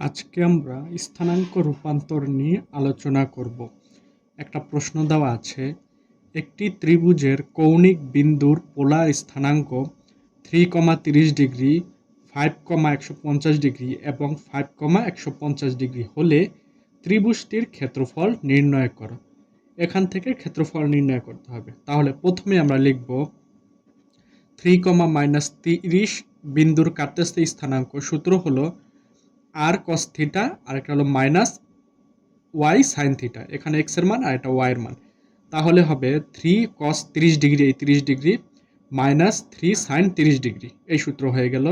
আজকে আমরা স্থানাঙ্ক রূপান্তর নিয়ে আলোচনা করব। একটা প্রশ্ন দেওয়া আছে, একটি ত্রিভুজের কৌণিক বিন্দুর পোলার স্থানাঙ্ক থ্রি কমা তিরিশ ডিগ্রি ফাইভ কমা একশো পঞ্চাশ ডিগ্রি এবং ফাইভ কমা একশো পঞ্চাশ ডিগ্রি হলে ত্রিভুজটির ক্ষেত্রফল নির্ণয় করো। এখান থেকে ক্ষেত্রফল নির্ণয় করতে হবে। তাহলে প্রথমে আমরা লিখব থ্রি কমা মাইনাস তিরিশ বিন্দুর কাটতেস্ত স্থানাঙ্ক। সূত্র হলো আর কস থিটা আর একটা হলো মাইনাস ওয়াই সাইন থিটা এখানে এক্সের মান আর এটা ওয়াই এর মান। তাহলে হবে থ্রি কস তিরিশ ডিগ্রি, এই তিরিশ ডিগ্রি মাইনাস থ্রি সাইন তিরিশ ডিগ্রি। এই সূত্র হয়ে গেল।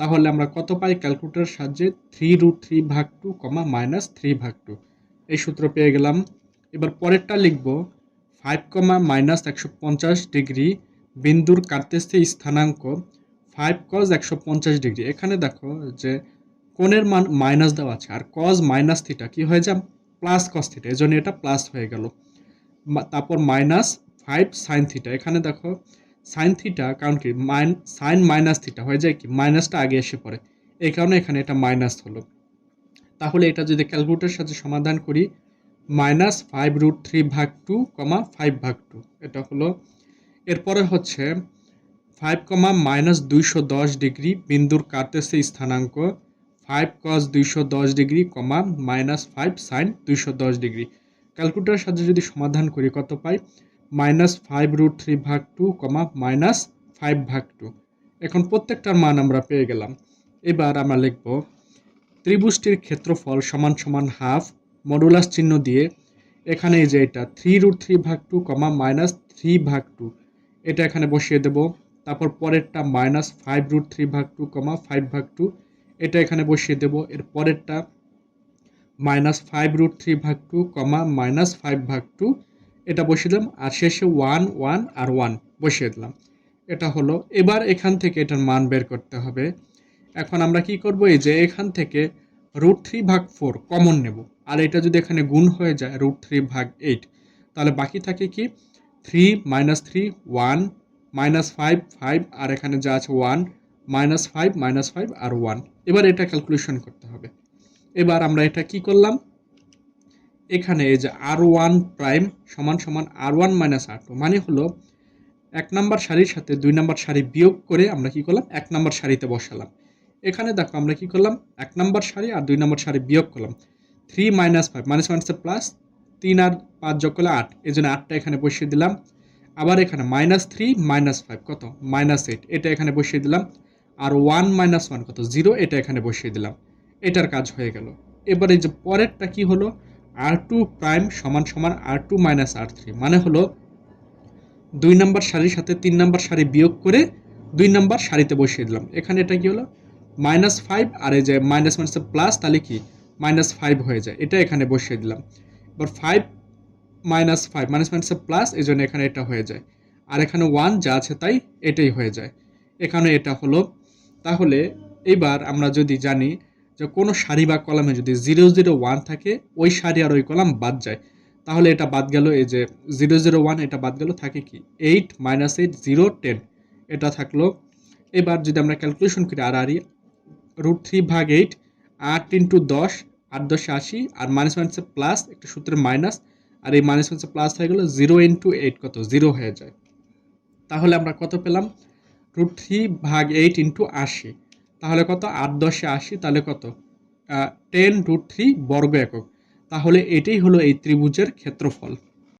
তাহলে আমরা কত পাই ক্যালকুলেটরের সাহায্যে? থ্রি রুট থ্রি ভাগ টু কমা মাইনাস থ্রি ভাগ টু এই সূত্র পেয়ে গেলাম। এবার পরেরটা লিখব। ফাইভ কমা মাইনাস একশো পঞ্চাশ ডিগ্রি বিন্দুর কাটতেছে স্থানাঙ্ক ফাইভ কজ একশো পঞ্চাশ ডিগ্রি। এখানে দেখো যে কোণের মান মাইনাস দেওয়া আছে। আর কজ মাইনাস থিটা কি হয়ে যায়? প্লাস কস থিটা এই জন্য এটা প্লাস হয়ে গেল। তারপর মাইনাস ফাইভ সাইন থিটা এখানে দেখো সাইন থিটা কারণ কি? মাইন সাইন মাইনাস থিটা হয়ে যায় কি? মাইনাসটা আগে এসে পড়ে। এই কারণে এখানে এটা মাইনাস হলো। তাহলে এটা যদি ক্যালকুলেটরের সাথে সমাধান করি মাইনাস ফাইভ রুট থ্রি ভাগ টু কমা ফাইভ ভাগ টু এটা হলো, এরপরে হচ্ছে ফাইভ কমা মাইনাস দুইশো দশ ডিগ্রি বিন্দুর কাটতেছে স্থানাঙ্ক। ফাইভ কস দুইশো দশ degree comma minus five sine দুইশো দশ ডিগ্রি। ক্যালকুলেটারের সাহায্যে যদি সমাধান করি, কত পাই? মাইনাস ফাইভ রুট থ্রি ভাগ টু কমা মাইনাস ফাইভ ভাগ টু। এখন প্রত্যেকটার মান আমরা পেয়ে গেলাম। এবার আমরা লিখব, ত্রিভুজটির ক্ষেত্রফল সমান সমান হাফ মডুলাস চিহ্ন দিয়ে এখানে যে এটা, থ্রি রুট থ্রি ভাগ টু কমা মাইনাস থ্রি ভাগ টু। এটা এখানে বসিয়ে দেব। তারপর পরেরটা মাইনাস ফাইভ রুট থ্রি ভাগ টু কমা ফাইভ ভাগ টু। এটা এখানে বসিয়ে দেব। এর পরেরটা মাইনাস ফাইভ রুট থ্রি ভাগ টু কমা মাইনাস ফাইভ ভাগ টু এটা বসিয়ে দিলাম। আর শেষে ওয়ান ওয়ান আর ওয়ান বসিয়ে দিলাম। এটা হলো, এবার এখান থেকে এটার মান বের করতে হবে। এখন আমরা কি করব? এই যে এখান থেকে রুট থ্রি ভাগ ফোর কমন নেব। আর এটা যদি এখানে গুণ হয়ে যায় রুট থ্রি ভাগ এইট তাহলে বাকি থাকে কি? Three minus three one minus five five আর এখানে যা আছে one minus five minus five আর ওয়ান। এবার এটা ক্যালকুলেশন করতে হবে। এবার আমরা এটা কি করলাম? এখানে এই যে আর ওয়ান প্রাইম সমান সমান R one minus R two মানে হলো এক নাম্বার সারির সাথে দুই নাম্বার সারি বিয়োগ করে আমরা কি করলাম? এক নাম্বার সারিতে বসালাম। এখানে দেখো আমরা কি করলাম? এক নাম্বার সারি আর দুই নাম্বার সারি বিয়োগ করলাম। থ্রি মাইনাস ফাইভ, মাইনাস মাইনাসে প্লাস তিন আর পাঁচ যোগ করলে আট। এই জন্য আটটা এখানে বসিয়ে দিলাম। আবার এখানে মাইনাস থ্রি, মাইনাস ফাইভ, কত? Minus eight. এটা এখানে বসিয়ে দিলাম। আর ওয়ান মাইনাস ওয়ান কত? জিরো এটা এখানে বসিয়ে দিলাম। এটার কাজ হয়ে গেল। এবার এই যে পরেরটা কি হলো? আর টু প্রাইম সমান সমান R two minus R three মানে হলো দুই নাম্বার সারির সাথে তিন নাম্বার সারি বিয়োগ করে দুই নাম্বার সারিতে বসিয়ে দিলাম। এখানে এটা কি হলো? মাইনাস ফাইভ আর এই যে মাইনাস মাইনাসে প্লাস তাহলে কি? মাইনাস ফাইভ হয়ে যায়। এটা এখানে বসিয়ে দিলাম। এবার ফাইভ মাইনাস ফাইভ মাইনাস মাইনাসে প্লাস এই জন্য এখানে এটা হয়ে যায়। আর এখানে ওয়ান যা আছে তাই এটাই হয়ে যায়। এখানে এটা হলো তাহলে এইবার আমরা যদি জানি যে কোনো সারি বা কলামে যদি জিরো জিরো ওয়ান থাকে, ওই সারি আর ওই কলাম বাদ যায়। তাহলে এটা বাদ গেল এই যে জিরো জিরো ওয়ান, এটা বাদ গেল থাকে কি? Eight minus eight zero ten. এটা থাকল, এবার যদি আমরা ক্যালকুলেশন করি আর আরই রুট থ্রি ভাগ এইট, আট ইন্টু দশ, আট দশে আশি, আর মাইনাস মাইনাসে প্লাস, একটা সূত্রের মাইনাস, আর এই মাইনাস মাইনাসে প্লাস হয়ে গেলো জিরো ইন্টু এইট, কত? জিরো হয়ে যায়। তাহলে আমরা কত পেলাম? রুট থ্রি ভাগ এইট ইন্টু আশি। তাহলে কত? আট দশে আশি, তাহলে কত? টেন রুট থ্রি বর্গ একক। তাহলে এটাই হলো এই ত্রিভুজের ক্ষেত্রফল।